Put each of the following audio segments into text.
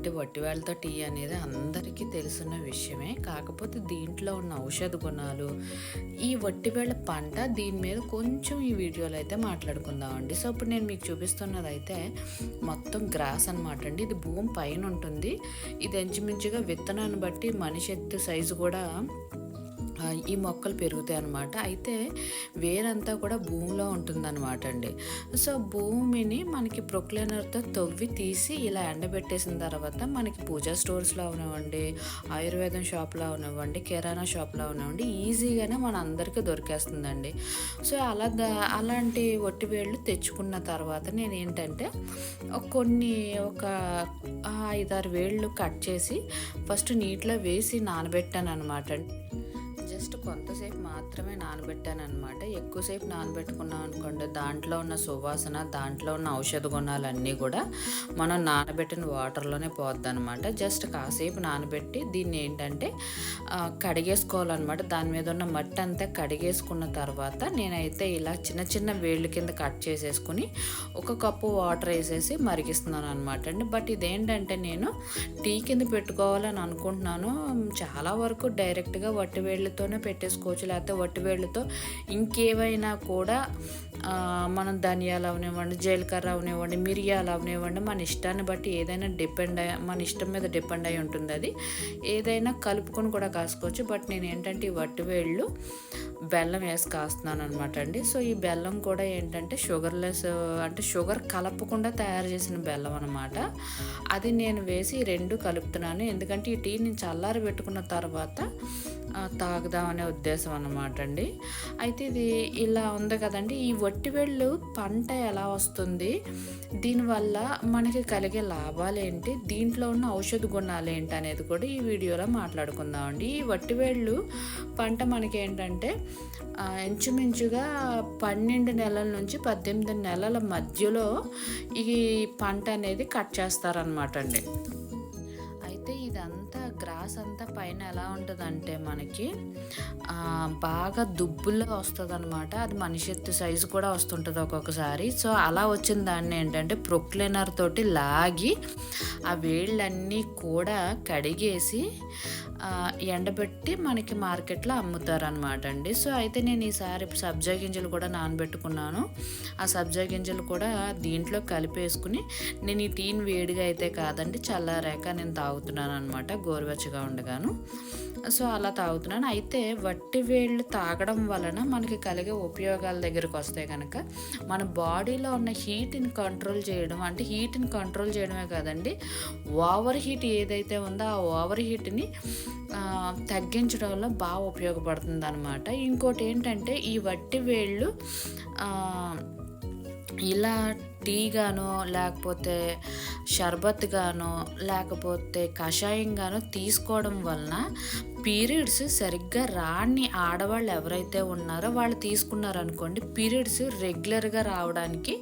అంటే వట్టివేళ్ళతో టీ అనేది అందరికీ తెలుసున్న విషయమే. కాకపోతే దీంట్లో ఉన్న ఔషధ గుణాలు ఈ వట్టివేళ్ళ పంట దీని మీద కొంచెం ఈ వీడియోలో అయితే మాట్లాడుకుందామండి. సో ఇప్పుడు నేను మీకు చూపిస్తున్నది అయితే మొత్తం గ్రాస్ అనమాట అండి. ఇది భూమి పైన ఉంటుంది. ఇది ఇంచుమించుగా విత్తనాన్ని బట్టి మనిషి ఎత్తు సైజు కూడా ఈ మొక్కలు పెరుగుతాయి అన్నమాట. అయితే వేరంతా కూడా భూమిలో ఉంటుందన్నమాట అండి. సో భూమిని మనకి ప్రొక్లైనర్తో తవ్వి తీసి ఇలా ఎండబెట్టేసిన తర్వాత మనకి పూజా స్టోర్స్లో అవనివ్వండి ఆయుర్వేదం షాప్లో అవనివ్వండి కిరాణా షాప్లో అవనివ్వండి ఈజీగానే మన అందరికీ దొరికేస్తుందండి. సో అలా దా- అలాంటి ఒట్టివేళ్ళు తెచ్చుకున్న తర్వాత నేను ఏంటంటే కొన్ని ఒక ఐదారు వేళ్ళు కట్ చేసి ఫస్ట్ నీటిలో వేసి నానబెట్టాను అనమాట అండి. జస్ట్ కొంతసేపు మాత్రమే నానబెట్టాను అనమాట ఎక్కువసేపు నానబెట్టుకున్నాం అనుకోండి దాంట్లో ఉన్న సువాసన దాంట్లో ఉన్న ఔషధ గుణాలన్నీ కూడా మనం నానబెట్టిన వాటర్లోనే పోద్ది అనమాట జస్ట్ కాసేపు నానబెట్టి దీన్ని ఏంటంటే కడిగేసుకోవాలన్నమాట. దాని మీద ఉన్న మట్టి అంతా కడిగేసుకున్న తర్వాత నేనైతే ఇలా చిన్న చిన్న వేళ్ళు కింద కట్ చేసేసుకుని ఒక కప్పు వాటర్ వేసేసి మరిగిస్తున్నాను అనమాట అండి. బట్ ఇదేంటంటే నేను టీ కింద పెట్టుకోవాలని అనుకుంటున్నాను. చాలా వరకు డైరెక్ట్గా వట్టి వేళ్ళతో వేళ్ళతోనే పెట్టేసుకోవచ్చు లేకపోతే వట్టి వేళ్ళతో. ఇంకేవైనా కూడా మనం ధనియాలు అవనివ్వండి జీలకర్ర అవనివ్వండి మిరియాలు అవనివ్వండి మన ఇష్టాన్ని బట్టి ఏదైనా డిపెండ్ అయ్యి మన ఇష్టం మీద డిపెండ్ అయి ఉంటుంది అది. ఏదైనా కలుపుకొని కూడా కాసుకోవచ్చు బట్ నేను ఏంటంటే ఈ వట్టి వేళ్ళు బెల్లం వేసి కాస్తున్నాను అనమాట అండి. సో ఈ బెల్లం కూడా ఏంటంటే షుగర్లెస్ అంటే షుగర్ కలపకుండా తయారు చేసిన బెల్లం అనమాట అది నేను వేసి రెండు కలుపుతున్నాను. ఎందుకంటే ఈ టీ నేను చల్లారి పెట్టుకున్న తర్వాత తాగుదామనే ఉద్దేశం అన్నమాట అండి. అయితే ఇది ఇలా ఉంది కదండి. ఈ వట్టివెళ్ళు పంట ఎలా వస్తుంది? దీనివల్ల మనకి కలిగే లాభాలు ఏంటి? దీంట్లో ఉన్న ఔషధ గుణాలు ఏంటి అనేది కూడా ఈ వీడియోలో మాట్లాడుకుందామండి ఈ వట్టివేళ్ళు పంట మనకి ఏంటంటే ఇంచుమించుగా పన్నెండు నెలల నుంచి పద్దెనిమిది నెలల మధ్యలో ఈ పంట అనేది కట్ చేస్తారనమాట అండి. అయితే ఇదంతా గ్రాస్ అంతా పైన ఎలా ఉంటుందంటే మనకి బాగా దుబ్బుల్లో వస్తుంది అనమాట అది మనిషి ఎత్తు సైజు కూడా వస్తుంటుంది ఒక్కొక్కసారి. సో అలా వచ్చిన దాన్ని ఏంటంటే ప్రొక్లైనర్ తోటి లాగి ఆ వేళ్ళన్నీ కూడా కడిగేసి ఎండబెట్టి మనకి మార్కెట్లో అమ్ముతారనమాట అండి. సో అయితే నేను ఈసారి సబ్జా గింజలు కూడా నానబెట్టుకున్నాను. ఆ సబ్జా గింజలు కూడా దీంట్లో కలిపేసుకుని నేను ఈ టీన్ వేడిగా అయితే కాదండి చల్లారాక నేను తాగుతున్నాను అనమాట గోరువెచ్చగా ఉండగాను. సో అలా తాగుతున్నాను. అయితే వట్టి వేళ్ళు తాగడం వలన మనకి కలిగే ఉపయోగాల దగ్గరికి వస్తాయి కనుక మన బాడీలో ఉన్న హీట్ని కంట్రోల్ చేయడం అంటే హీట్ని కంట్రోల్ చేయడమే కాదండి ఓవర్ హీట్ ఏదైతే ఉందో ఆ ఓవర్ హీట్ని తగ్గించడంలో బాగా ఉపయోగపడుతుంది అనమాట ఇంకోటి ఏంటంటే ఈ వట్టి వేళ్ళు ఇలా టీ గానో లేకపోతే షర్బత్ గానో లేకపోతే కషాయం గానో తీసుకోవడం వలన పీరియడ్స్ సరిగ్గా రాని ఆడవాళ్ళు ఎవరైతే ఉన్నారో వాళ్ళు తీసుకున్నారనుకోండి పీరియడ్స్ రెగ్యులర్గా రావడానికి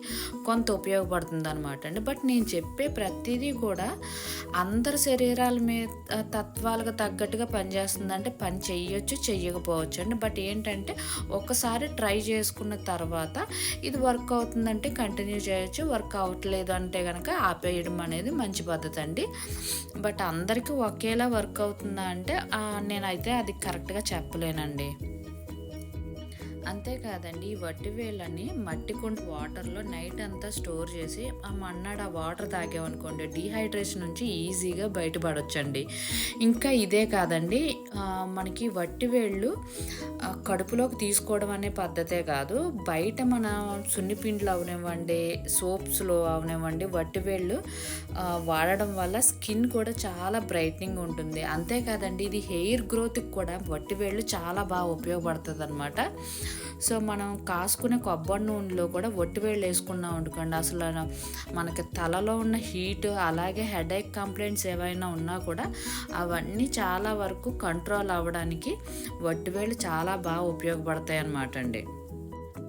కొంత ఉపయోగపడుతుంది అనమాట అండి. బట్ నేను చెప్పే ప్రతిదీ కూడా అందరి శరీరాల మీద తత్వాలకు తగ్గట్టుగా పనిచేస్తుంది అంటే పని చెయ్యొచ్చు చెయ్యకపోవచ్చు అండి. బట్ ఏంటంటే ఒకసారి ట్రై చేసుకున్న తర్వాత ఇది వర్క్ అవుతుందంటే కంటిన్యూ చేయొచ్చు వర్క్ అవ్వట్లేదు అంటే కనుక ఆపేయడం అనేది మంచి పద్ధతి అండి. బట్ అందరికీ ఒకేలా వర్క్ అవుతుందా అంటే నేనైతే అది కరెక్ట్గా చెప్పలేనండి. అంతేకాదండి ఈ వట్టి వేళ్ళని మట్టి కుండ వాటర్లో నైట్ అంతా స్టోర్ చేసి ఆ మన్నాడు ఆ వాటర్ తాగామనుకోండి డీహైడ్రేషన్ నుంచి ఈజీగా బయటపడొచ్చండి. ఇంకా ఇదే కాదండి మనకి వట్టి వేళ్ళు కడుపులోకి తీసుకోవడం అనే పద్ధతే కాదు బయట మన సున్నిపిండ్లు అవనివ్వండి సోప్స్లో అవనివ్వండి వట్టి వేళ్ళు వాడడం వల్ల స్కిన్ కూడా చాలా బ్రైట్నింగ్ ఉంటుంది. అంతేకాదండి ఇది హెయిర్ గ్రోత్కి కూడా వట్టి వేళ్ళు చాలా బాగా ఉపయోగపడుతుంది అనమాట సో మనం కాసుకునే కొబ్బరి నూనెలో కూడా ఒట్టి వేళ్ళు వేసుకున్నాం అనుకోండి. అసలు మనకి తలలో ఉన్న హీట్ అలాగే హెడేక్ కంప్లైంట్స్ ఏవైనా ఉన్నా కూడా అవన్నీ చాలా వరకు కంట్రోల్ అవ్వడానికి వట్టి వేళ్ళు చాలా బాగా ఉపయోగపడతాయి అన్నమాట అండి.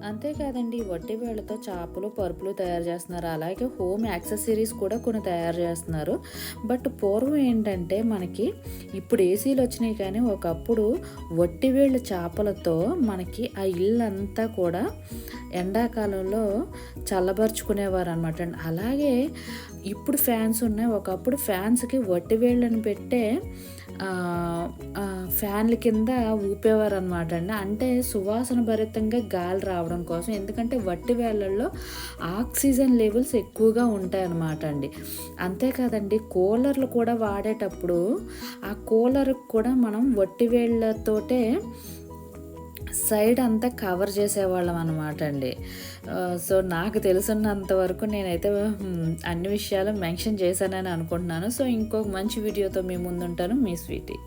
అంతేకాదండి వట్టి వడ్డీ వేళ్ళతో చేపలు పరుపులు తయారు చేస్తున్నారు. అలాగే హోమ్ యాక్సెసరీస్ కూడా కొన్ని తయారు చేస్తున్నారు. బట్ పూర్వం ఏంటంటే మనకి ఇప్పుడు ఏసీలు వచ్చినాయి కానీ ఒకప్పుడు వట్టి వేళ్ళ చేపలతో మనకి ఆ ఇల్లంతా కూడా ఎండాకాలంలో చల్లబరుచుకునేవారు అనమాట అలాగే ఇప్పుడు ఫ్యాన్స్ ఉన్నాయి. ఒకప్పుడు ఫ్యాన్స్కి వట్టి వేళ్ళని పెట్టే ఫ్యాన్ల కింద ఊపేవారు అనమాట అండి. అంటే సువాసన భరితంగా గాలి రావడం కోసం. ఎందుకంటే వట్టి వేళ్ళల్లో ఆక్సిజన్ లెవెల్స్ ఎక్కువగా ఉంటాయి అన్నమాట అండి. అంతేకాదండి కూలర్లు కూడా వాడేటప్పుడు ఆ కూలర్కి కూడా మనం వట్టి వేళ్ళతోటే సైడ్ అంతా కవర్ చేసేవాళ్ళం అనమాట అండి. సో నాకు తెలుసున్నంత వరకు నేనైతే అన్ని విషయాలు మెన్షన్ చేశానని అనుకుంటున్నాను. సో ఇంకొక మంచి వీడియోతో మీ ముందుంటాను మీ స్వీటీ.